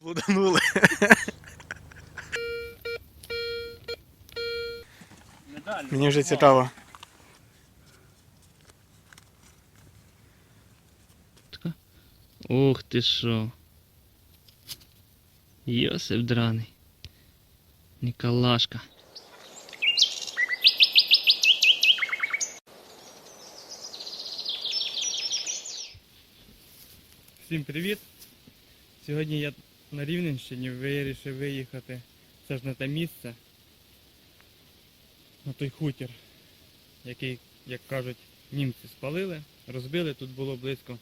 Луданули. Мені вже цікаво. Ух ти що. Йосип драний. Ніколашка. Всім привіт! Сьогодні я на Рівненщині вирішив виїхати. Це ж на те місце. На той хутір, який, як кажуть, німці спалили, розбили. Тут було близько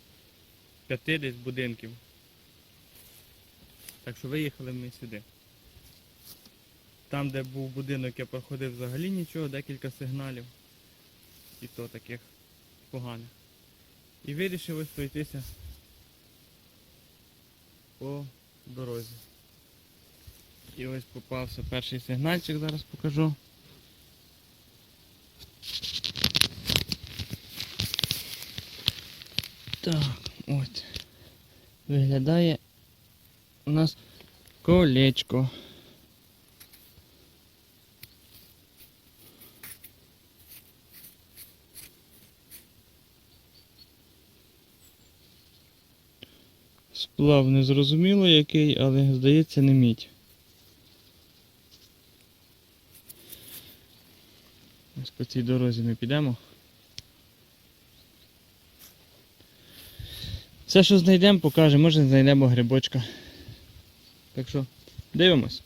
50 будинків. Так що виїхали ми сюди. Там, де був будинок, я проходив взагалі нічого, декілька сигналів. І то таких поганих. І вирішив ось пройтися по дорозі. І ось попався перший сигнальчик, зараз покажу. Так, от. Виглядає у нас колечко. Сплав не зрозуміло який, але здається не мідь. Ось по цій дорозі ми підемо. Все, що знайдемо, покажемо, може знайдемо грибочка. Так що, дивимось.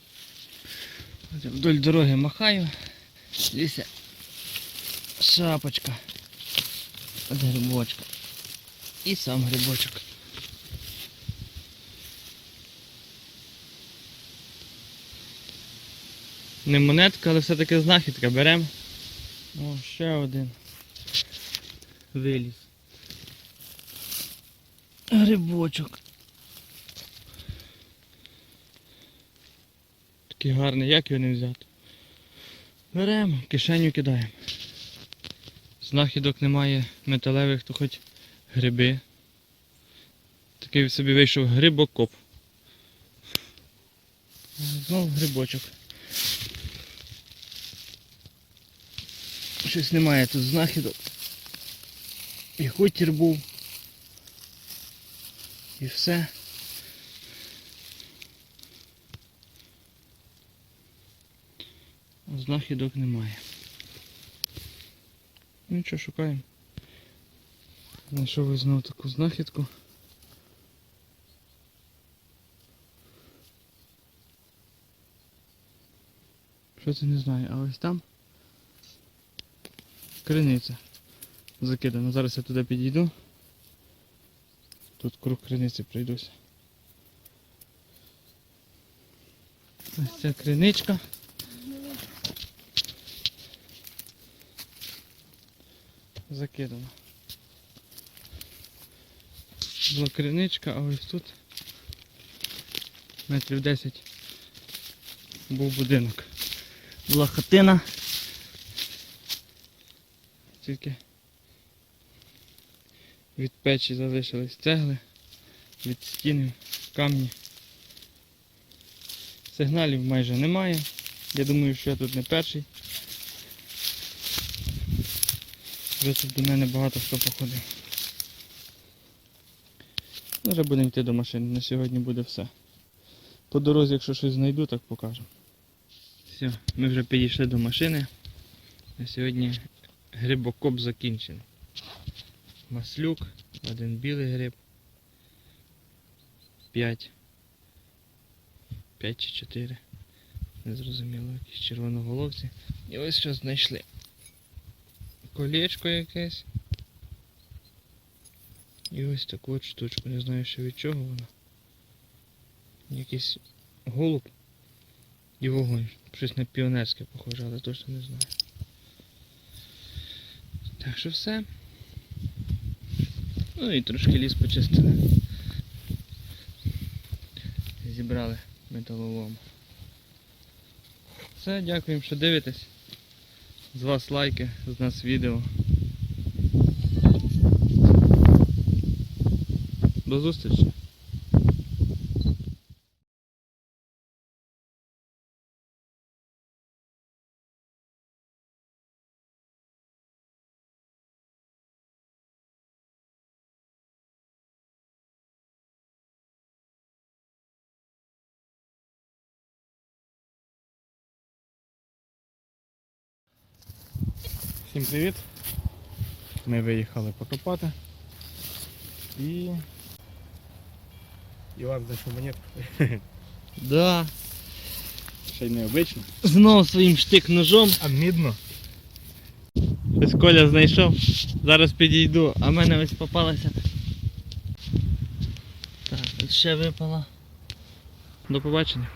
Вдоль дороги махаю. Дивіться. Шапочка. От грибочка. І сам грибочок. Не монетка, але все-таки знахідка. Беремо. О, ще один. Виліз. Грибочок. Такий гарний, як його не взяти. Беремо, кишеню кидаємо. Знахідок немає металевих, то хоч гриби. Такий собі вийшов грибокоп. Знову грибочок. Щось немає тут знахідок. І хутір був. І все. Знахідок немає. Ну що, шукаємо. Знайшов ось знову таку знахідку. Що це не знаю, а ось там криниця закидана. Зараз я туди підійду. Тут круг криниці пройдуся. Ось ця криничка. Закидана. Була криничка, а ось тут метрів 10 був будинок. Була хатина. Тільки від печі залишились цегли, від стіни, камні. Сигналів майже немає. Я думаю, що я тут не перший. Вже тут до мене багато хто походив. Вже будемо йти до машини. На сьогодні буде все. По дорозі, якщо щось знайду, так покажу. Все, ми вже підійшли до машини. На сьогодні грибокоп закінчений. Маслюк, один білий гриб. 5. 5 чи 4. Незрозуміло, якісь червоноголовці. І ось що знайшли. Колечко якесь. І ось таку от штучку. Не знаю ще від чого вона. Якийсь голуб і вогонь. Щось на піонерське похоже, але точно не знаю. Так що все. Ну і трошки ліс почистили. Зібрали металолом. Все, дякуємо, що дивитесь. З вас лайки, з нас відео. До зустрічі! Всім привіт. Ми виїхали покопати. І. Іван знайшов монетку. Да. Ще й необично. Знов своїм штик-ножом. А мідно. Ось Коля знайшов. Зараз підійду, а в мене ось попалася. Так, ще випала. До побачення.